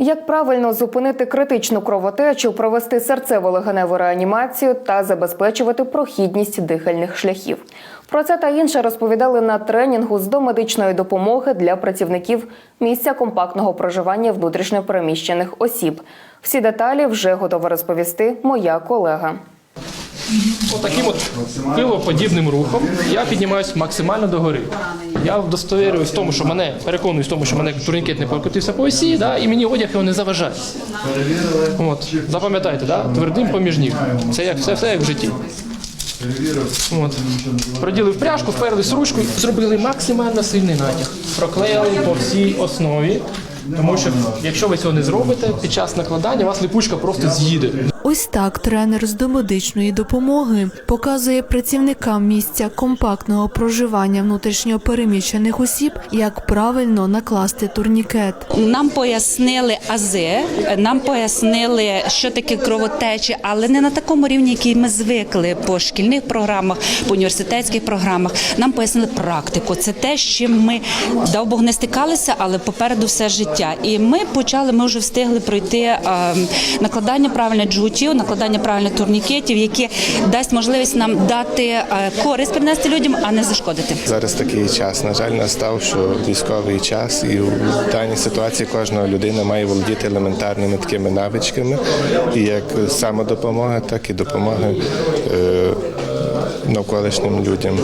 Як правильно зупинити критичну кровотечу, провести серцево-легеневу реанімацію та забезпечувати прохідність дихальних шляхів? Про це та інше розповідали на тренінгу з домедичної допомоги для працівників місця компактного проживання внутрішньопереміщених осіб. Всі деталі вже готова розповісти моя колега. Отаким от пилоподібним рухом я піднімаюсь максимально догори. Я вдостовірююсь в тому, що мене переконуюсь в тому, що мене турнікет не покотився по осі, да, і мені одяг його не заважає. От, запам'ятайте, да, твердим поміж ніг. Це як все, все як в житті. От. Проділив пряжку, вперлись ручку, зробили максимально сильний натяг. Проклеїли по всій основі. Тому що якщо ви цього не зробите, під час накладання вас липучка просто з'їде. Ось так тренер з домедичної допомоги показує працівникам місця компактного проживання внутрішньо переміщених осіб, як правильно накласти турнікет. Нам пояснили ази, нам пояснили, що таке кровотечі, але не на такому рівні, який ми звикли по шкільних програмах, по університетських програмах. Нам пояснили практику. Це те, з чим ми дав Бог не стикалися, але попереду все життя. І ми почали. Ми вже встигли пройти е, накладання правильних джгутів, накладання правильних турнікетів, які дасть можливість нам дати е, користь принести людям, а не зашкодити. Зараз такий час. На жаль, настав, що військовий час, і в даній ситуації кожна людина має володіти елементарними такими навичками, і як самодопомога, так і допомога е, навколишнім людям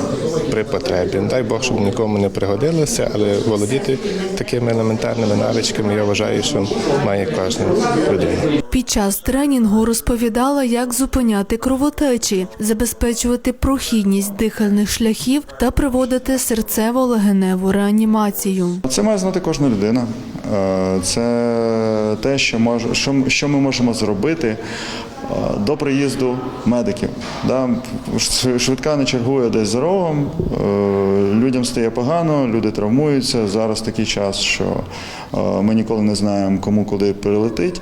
при потребі. Дай Бог, щоб нікому не пригодилося, але володіти такими елементарними навичками, я вважаю, що має кожна людина. Під час тренінгу розповідала, як зупиняти кровотечі, забезпечувати прохідність дихальних шляхів та проводити серцево-легеневу реанімацію. Це має знати кожна людина. Е, Це те, що може, що, що ми можемо зробити до приїзду медиків. Да? Швидка не чергує десь за рогом, е, людям стає погано, люди травмуються. Зараз такий час, що е, ми ніколи не знаємо, кому куди прилетить.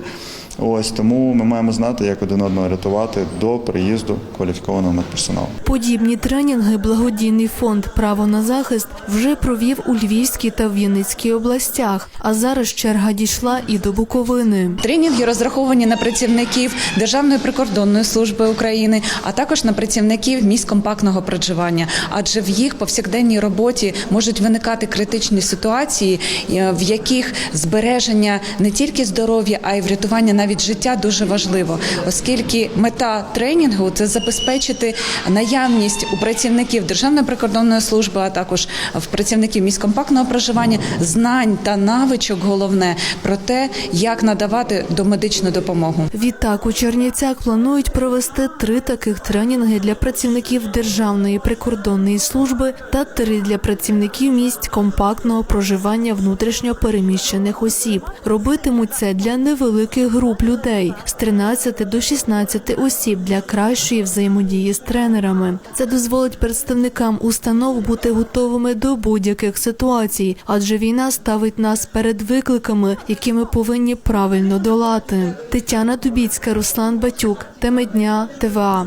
Ось тому ми маємо знати, як один одного рятувати до приїзду кваліфікованого медперсоналу. Подібні тренінги благодійний фонд Право на захист вже провів у Львівській та Вінницькій областях. А зараз черга дійшла і до Буковини. Тренінги розраховані на працівників Державної прикордонної служби України, а також на працівників місць компактного проживання. Адже в їх повсякденній роботі можуть виникати критичні ситуації, е, в яких збереження не тільки здоров'я, а й врятування навіть життя дуже важливо, оскільки мета тренінгу це забезпечити наявність у працівників Державної прикордонної служби, а також в працівників місць компактного проживання знань та навичок головне про те, як надавати домедичну допомогу. Відтак у Чернівцях планують провести три таких тренінги для працівників Державної прикордонної служби та три для працівників місць компактного проживання внутрішньо переміщених осіб. Робитимуть це для невеликих груп людей з 13 до 16 осіб для кращої взаємодії з тренерами. Це дозволить представникам установ бути готовими до будь-яких ситуацій, адже війна ставить нас перед викликами, які ми повинні правильно долати. Тетяна Дубіцька, Руслан Батюк, теми дня ТВА.